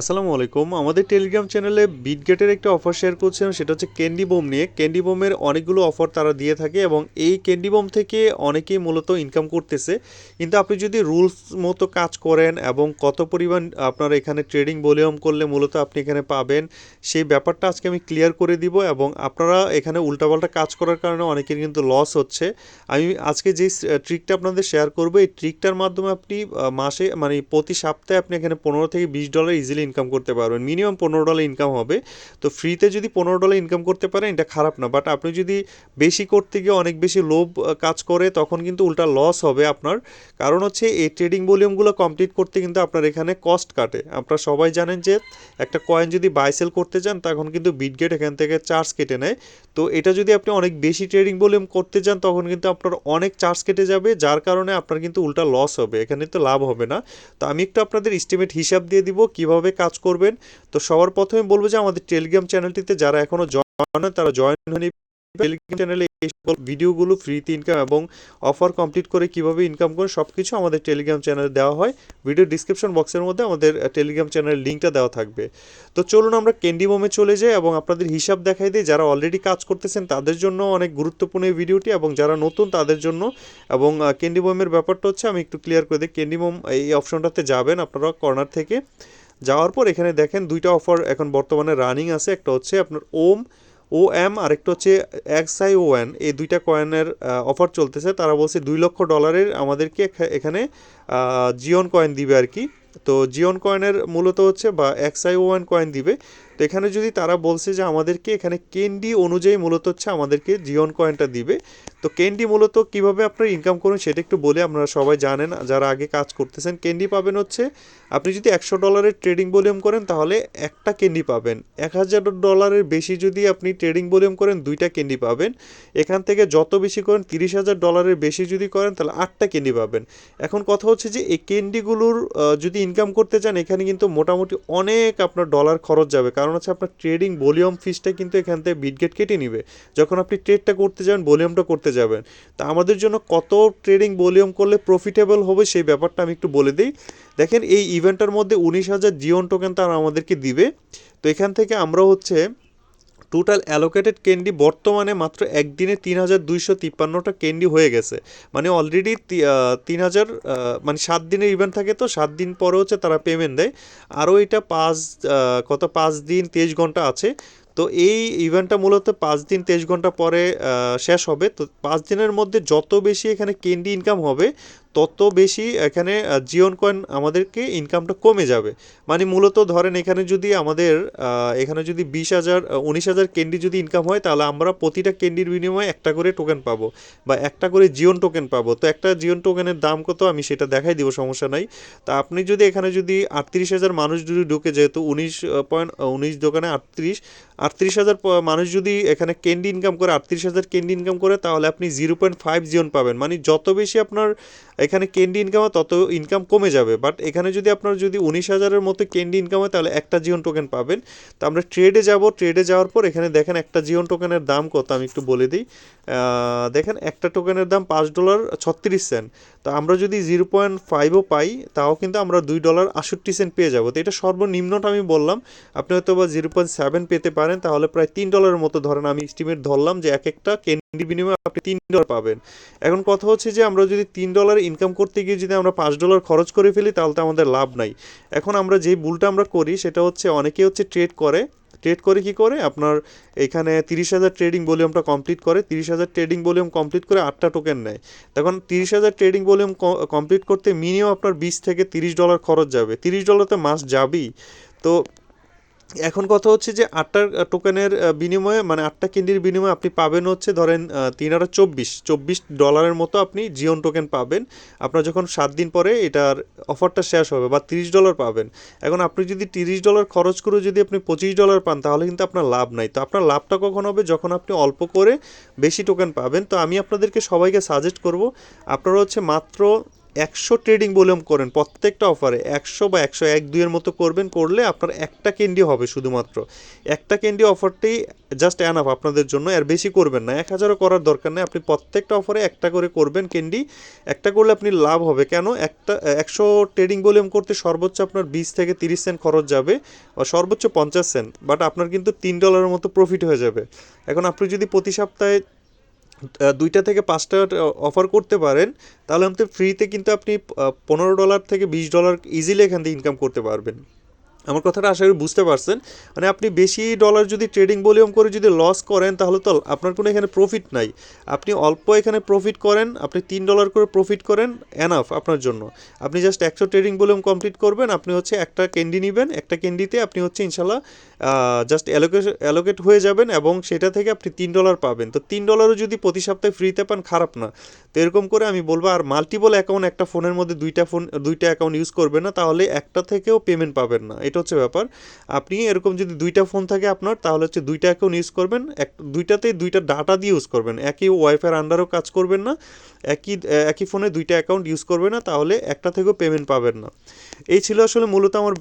আসসালামু আলাইকুম। আমাদের টেলিগ্রাম চ্যানেলে বিটগেটের একটা অফার শেয়ার করছিলাম, সেটা হচ্ছে ক্যান্ডি বোম নিয়ে। ক্যান্ডি বোমের অনেকগুলো অফার তারা দিয়ে থাকে এবং এই ক্যান্ডি বোম থেকে অনেকেই মূলত ইনকাম করতেছে। কিন্তু আপনি যদি রুলস মতো কাজ করেন এবং কত পরিমাণ আপনার এখানে ট্রেডিং ভলিউম করলে মূলত আপনি এখানে পাবেন, সেই ব্যাপারটা আজকে আমি ক্লিয়ার করে দিব এবং আপনারা এখানে উল্টাপাল্টা কাজ করার কারণে অনেকের কিন্তু লস হচ্ছে। আমি আজকে যে ট্রিকটা আপনাদের শেয়ার করব, এই ট্রিকটার মাধ্যমে আপনি মাসে মানে প্রতি সপ্তাহে আপনি এখানে পনেরো থেকে বিশ ডলার ইজিলি ইনকাম করতে পারবেন। মিনিমাম পনেরো ডলার ইনকাম হবে। তো ফ্রিতে যদি পনেরো ডলার ইনকাম করতে পারেন, এটা খারাপ না। বাট আপনি যদি বেশি করতে গিয়ে অনেক বেশি লোভ কাজ করে, তখন কিন্তু উল্টা লস হবে আপনার। কারণ হচ্ছে এই ট্রেডিং ভলিউমগুলো কমপ্লিট করতে কিন্তু আপনার এখানে কস্ট কাটে। আপনারা সবাই জানেন যে একটা কয়েন যদি বাই সেল করতে চান, তখন কিন্তু বিটগেট এখান থেকে চার্জ কেটে নেয়। তো এটা যদি আপনি অনেক বেশি ট্রেডিং ভলিউম করতে চান, তখন কিন্তু আপনার অনেক চার্জ কেটে যাবে, যার কারণে আপনার কিন্তু উল্টা লস হবে। এখানে তো লাভ হবে না। তো আমি একটু আপনাদের এস্টিমেট হিসাব দিয়ে দিব, কীভাবে কাজ করবেন। তো সবার প্রথমে বলব যে আমাদের টেলিগ্রাম চ্যানেলটিতে যারা এখনও জয়েন তারা জয়েন হয়নি। টেলিগ্রাম চ্যানেলে এই সকল ভিডিওগুলো ফ্রিতে ইনকাম এবং অফার কমপ্লিট করে কীভাবে ইনকাম করে সব কিছু আমাদের টেলিগ্রাম চ্যানেলে দেওয়া হয়। ভিডিও ডিসক্রিপশন বক্সের মধ্যে আমাদের টেলিগ্রাম চ্যানেলের লিঙ্কটা দেওয়া থাকবে। তো চলুন আমরা ক্যান্ডি মোমে চলে যাই এবং আপনাদের হিসাব দেখাই দিই, যারা অলরেডি কাজ করতেছেন, তাদের জন্য অনেক গুরুত্বপূর্ণ এই ভিডিওটি এবং যারা নতুন, তাদের জন্য। এবং ক্যান্ডি মোমের ব্যাপারটা হচ্ছে, আমি একটু ক্লিয়ার করে দিই। ক্যান্ডি মোম এই অপশনটাতে যাবেন আপনারা কর্নার থেকে। যাওয়ার পর এখানে দেখেন দুইটা অফার এখন বর্তমানে রানিং আছে। একটা হচ্ছে আপনার ওম ও এম আরেকটা হচ্ছে এক্স আই ও এন এই দুইটা কয়েনের অফার চলতেছে। তারা বলছে দুই লক্ষ ডলারের আমাদেরকে এখানে জিওন কয়েন দিবে আর কি তো জিওন কয়েনের মূলত হচ্ছে বা X I O N coin দিবে। তো এখানে যদি তারা বলছে যে আমাদেরকে এখানে কেন্ডি অনুযায়ী মূলত হচ্ছে আমাদেরকে জিওন কয়েনটা দিবে তো ক্যান্ডি মূলত কীভাবে আপনারা ইনকাম করুন সেটা একটু বলে আপনারা সবাই জানেন যারা আগে কাজ করতেছেন ক্যান্ডি পাবেন হচ্ছে আপনি যদি একশো ডলারের ট্রেডিং ভলিউম করেন তাহলে একটা ক্যান্ডি পাবেন। এক হাজার ডলারের বেশি যদি আপনি ট্রেডিং ভলিউম করেন দুইটা ক্যান্ডি পাবেন। এখান থেকে যত বেশি করেন তিরিশ হাজার ডলারের বেশি যদি করেন তাহলে আটটা ক্যান্ডি পাবেন। এখন কথা হচ্ছে যে এই ক্যান্ডিগুলোর আহ, যদি ইনকাম করতে চান এখানে কিন্তু মোটামুটি অনেক আপনার ডলার খরচ যাবে। কারণ হচ্ছে আপনার ট্রেডিং ভলিউম ফিসটা কিন্তু এখান থেকে বিটগেট কেটে নিবে। যখন আপনি ট্রেডটা করতে যাবেন ভলিউমটা করতে যাবেন। তা আমাদের জন্য কত ট্রেডিং ভলিউম করলে প্রফিটেবল হবে সেই ব্যাপারটা আমি একটু বলে দিই। দেখেন, এই ইভেন্টটার মধ্যে উনিশ হাজার জিওন টোকেন তারা আমাদেরকে দিবে। তো এখান থেকে আমরা হচ্ছে টোটাল অ্যালোকেটেড ক্যান্ডি বর্তমানে মাত্র একদিনে তিন হাজার দুইশো তিপ্পান্নটা ক্যান্ডি হয়ে গেছে। মানে অলরেডি তিন হাজার মানে সাত দিনের ইভেন্ট থাকে তো, সাত দিন পরে হচ্ছে তারা পেমেন্ট দেয়। আরও এটা পাঁচ কত পাঁচ দিন তেইশ ঘণ্টা আছে। তো এই ইভেন্টটা মূলত পাঁচ দিন, তেইশ ঘণ্টা পরে শেষ হবে। তো পাঁচ দিনের মধ্যে যত বেশি এখানে ক্যান্ডি ইনকাম হবে, তত বেশি এখানে জিওন কয়েন আমাদেরকে ইনকামটা কমে যাবে। মানে মূলত ধরেন এখানে যদি আমাদের এখানে যদি বিশ হাজার উনিশ হাজার ক্যান্ডি যদি ইনকাম হয়, তাহলে আমরা প্রতিটা ক্যান্ডির বিনিময়ে একটা করে টোকেন পাবো বা একটা করে জিওন টোকেন পাবো। তো একটা জিওন টোকেনের দাম কত আমি সেটা দেখাই দিব, সমস্যা নাই। তা আপনি যদি এখানে যদি আটত্রিশ হাজার মানুষ যদি ঢুকে, যেহেতু উনিশ পয়েন্ট উনিশ দোকানে আটত্রিশ আটত্রিশ হাজার মানুষ যদি এখানে ক্যান্ডি ইনকাম করে, আটত্রিশ হাজার ক্যান্ডি ইনকাম করে, তাহলে আপনি জিরো পয়েন্ট ফাইভ জিওন পাবেন। মানে যত বেশি আপনার এখানে ক্যান্ডি ইনকাম তত ইনকাম কমে যাবে। বাট এখানে যদি আপনার যদি উনিশ হাজারের মতো ক্যান্ডি ইনকাম হয় তাহলে একটা জিওন টোকেন পাবেন। তো আমরা ট্রেডে যাব। ট্রেডে যাওয়ার পর এখানে দেখেন একটা জিওন টোকেনের দাম কত, আমি একটু বলে দিই। দেখেন একটা টোকেনের দাম পাঁচ ডলার ছত্রিশ সেন্ট তো আমরা যদি জিরো পয়েন্ট ফাইভও পাই, তাও কিন্তু আমরা দুই ডলার আষট্টি সেন্ট পেয়ে যাব। তো এটা সর্বনিম্নটা আমি বললাম। আপনি হয়তো বা জিরো পয়েন্ট সেভেন পেতে পারেন, তাহলে প্রায় তিন ডলারের মতো ধরেন আমি এস্টিমেট ধরলাম যে এক একটা বিনিময়ে আপনি তিন ডলার পাবেন। এখন কথা হচ্ছে যে, আমরা যদি তিন ডলার ইনকাম করতে গিয়ে যদি আমরা পাঁচ ডলার খরচ করে ফেলি, তাহলে তো আমাদের লাভ নাই। এখন আমরা যে ভুলটা আমরা করি, সেটা হচ্ছে অনেকে হচ্ছে ট্রেড করে। ট্রেড করে কি করে? আপনার এখানে তিরিশ হাজার ট্রেডিং ভলিউমটা কমপ্লিট করে। তিরিশ হাজার ট্রেডিং ভলিউম কমপ্লিট করে আটটা টোকেন নেয়। তখন তিরিশ হাজার ট্রেডিং ভলিউম কমপ্লিট করতে মিনিমাম আপনার বিশ থেকে তিরিশ ডলার খরচ যাবে। তিরিশ ডলার তো মাস যাবেই। তো এখন কথা হচ্ছে যে আটটা টোকেনের বিনিময়ে মানে আটটা ক্যান্ডির বিনিময়ে আপনি পাবেন হচ্ছে ধরেন তিন আরও চব্বিশ। চব্বিশ ডলারের মতো আপনি জিওন টোকেন পাবেন। আপনার যখন সাত দিন পরে এটার অফারটা শেষ হবে বা তিরিশ ডলার পাবেন। এখন আপনি যদি তিরিশ ডলার খরচ করে যদি আপনি পঁচিশ ডলার পান, তাহলে কিন্তু আপনার লাভ নাই। তো আপনার লাভটা কখন হবে? যখন আপনি অল্প করে বেশি টোকেন পাবেন। তো আমি আপনাদেরকে সবাইকে সাজেস্ট করব, আপনারা হচ্ছে মাত্র একশো ট্রেডিং ভলিউম করেন, প্রত্যেকটা অফারে একশো বা একশো এক দুইয়ের মতো করবেন, করলে আপনার একটা ক্যান্ডি হবে শুধুমাত্র। একটা ক্যান্ডি অফারটাই জাস্ট অ্যানাফ আপনাদের জন্য, আর বেশি করবেন না। এক হাজারও করার দরকার নেই, আপনি প্রত্যেকটা অফারে একটা করে করবেন ক্যান্ডি একটা করলে আপনি লাভ হবে, কেন? একটা, একশো ট্রেডিং ভলিউম করতে সর্বোচ্চ আপনার বিশ থেকে তিরিশ সেন্ট খরচ যাবে বা সর্বোচ্চ পঞ্চাশ সেন্ট বাট আপনার কিন্তু তিন ডলারের মতো প্রফিট হয়ে যাবে। এখন আপনি যদি প্রতি সপ্তাহে দুইটা থেকে পাঁচটা অফার করতে পারেন। তাহলে আপনি ফ্রিতে কিন্তু আপনি পনেরো ডলার থেকে বিশ ডলার ইজিলি এখান থেকে ইনকাম করতে পারবেন। আমার কথাটা আশা করি বুঝতে পারছেন। মানে আপনি বেশি ডলার যদি ট্রেডিং ভলিউম করে যদি লস করেন, তাহলে তো আপনার কোনো এখানে প্রফিট নাই। আপনি অল্প এখানে প্রফিট করেন, আপনি তিন ডলার করে প্রফিট করেন এনাফ আপনার জন্য। আপনি জাস্ট একশো ট্রেডিং ভলিউম কমপ্লিট করবেন, আপনি হচ্ছে একটা ক্যান্ডি নেবেন, একটা ক্যান্ডিতে আপনি হচ্ছে ইনশাল্লাহ জাস্ট অ্যালোকেট অ্যালোকেট হয়ে যাবেন এবং সেটা থেকে আপনি তিন ডলার পাবেন। তো তিন ডলারও যদি প্রতি সপ্তাহে ফ্রিতে পান, খারাপ না। তো এরকম করে আমি বলব, আর মাল্টিপল অ্যাকাউন্ট একটা ফোনের মধ্যে দুইটা ফোন দুইটা অ্যাকাউন্ট ইউজ করবেন না, তাহলে একটা থেকেও পেমেন্ট পাবেন না। এটা হচ্ছে ব্যাপার। আপনি এরকম যদি দুইটা ফোন থাকে আপনার, তাহলে হচ্ছে দুইটা অ্যাকাউন্ট ইউজ করবেন। এক, দুইটাতেই দুইটা ডাটা দিয়ে ইউজ করবেন। একই ওয়াইফাইয়ের আন্ডারও কাজ করবেন না, একই একই ফোনে দুইটা অ্যাকাউন্ট ইউজ করবেন না, তাহলে একটা থেকেও পেমেন্ট পাবেন না। এই ছিল আসলে মূলত আমার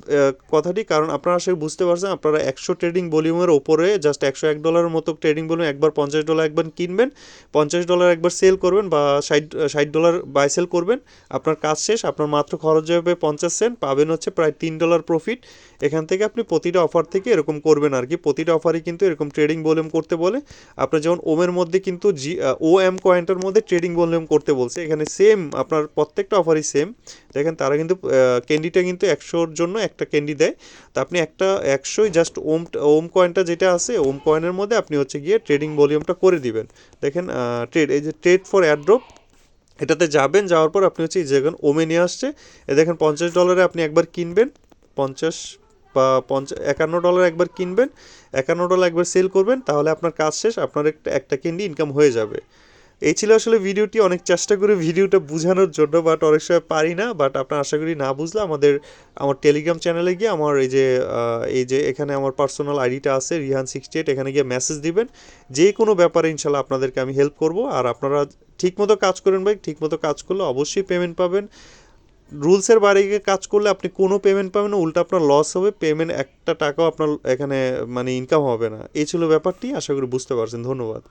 কথাটি, কারণ আপনারা আসলে বুঝতে পারছেন, আপনারা একশো ট্রেডিং ভলিউমের ওপরে জাস্ট একশো এক ডলারের মতো ট্রেডিং ভলিউম একবার পঞ্চাশ ডলার একবার কিনবেন, পঞ্চাশ ডলার একবার সেল করবেন বা ষাট ষাট ডলার বাই সেল করবেন। আপনার কাজ শেষ, আপনার মাত্র খরচ যাবে পঞ্চাশ সেন্ট পাবেন হচ্ছে প্রায় তিন ডলার প্রফিট এখান থেকে আপনি প্রতিটা অফার থেকে এরকম করবেন আর কি। প্রতিটা অফারই কিন্তু এরকম ট্রেডিং ভলিউম করতে বলে। আপনার যেমন ওমের মধ্যে কিন্তু জি ও এম কয়েন্টের মধ্যে ট্রেডিং ভলিউম করতে বলছে। এখানে সেম আপনার প্রত্যেকটা অফারই সেম দেখেন তারা কিন্তু ক্যান্ডিটা কিন্তু একশোর জন্য একটা ক্যান্ডি দেয়। তো আপনি একটা একশোই জাস্ট ওম ওম কয়েনটা যেটা আছে, ওম কয়েনের মধ্যে আপনি হচ্ছে গিয়ে ট্রেডিং ভলিউমটা করে দিবেন। দেখেন ট্রেড এই যে ট্রেড ফর অ্যাড্রপ এটাতে যাবেন, যাওয়ার পর আপনি হচ্ছে দেখেন ওমে নিয়ে আসছে। এ দেখেন পঞ্চাশ ডলারে আপনি একবার কিনবেন। পঞ্চাশ বা পঞ্চাশ একান্ন ডলার একবার কিনবেন, একান্ন ডলার একবার সেল করবেন, তাহলে আপনার কাজ শেষ, আপনার একটা একটা ক্যান্ডি ইনকাম হয়ে যাবে। এই ছিল আসলে ভিডিওটি, অনেক চেষ্টা করে ভিডিওটা বোঝানোর জন্য বাট অনেক সময় পারি না বাট আপনার আশা করি না বুঝলে আমাদের, আমার টেলিগ্রাম চ্যানেলে গিয়ে আমার এই যে এই যে এখানে আমার পার্সোনাল আইডিটা আছে, রিহান সিক্সটি এইট এখানে গিয়ে মেসেজ দিবেন। যে কোনো ব্যাপারে ইনশাল্লাহ আপনাদেরকে আমি হেল্প করব, আর আপনারা ঠিকমতো কাজ করেন ভাই, ঠিকমতো কাজ করলে অবশ্যই পেমেন্ট পাবেন। রুলসের বাইরে গিয়ে কাজ করলে আপনি কোনো পেমেন্ট পাবেন না, উল্টো আপনার লস হবে পেমেন্ট একটা টাকাও আপনার এখানে মানে ইনকাম হবে না। এই ছিল ব্যাপারটি, আশা করি বুঝতে পারছেন। ধন্যবাদ।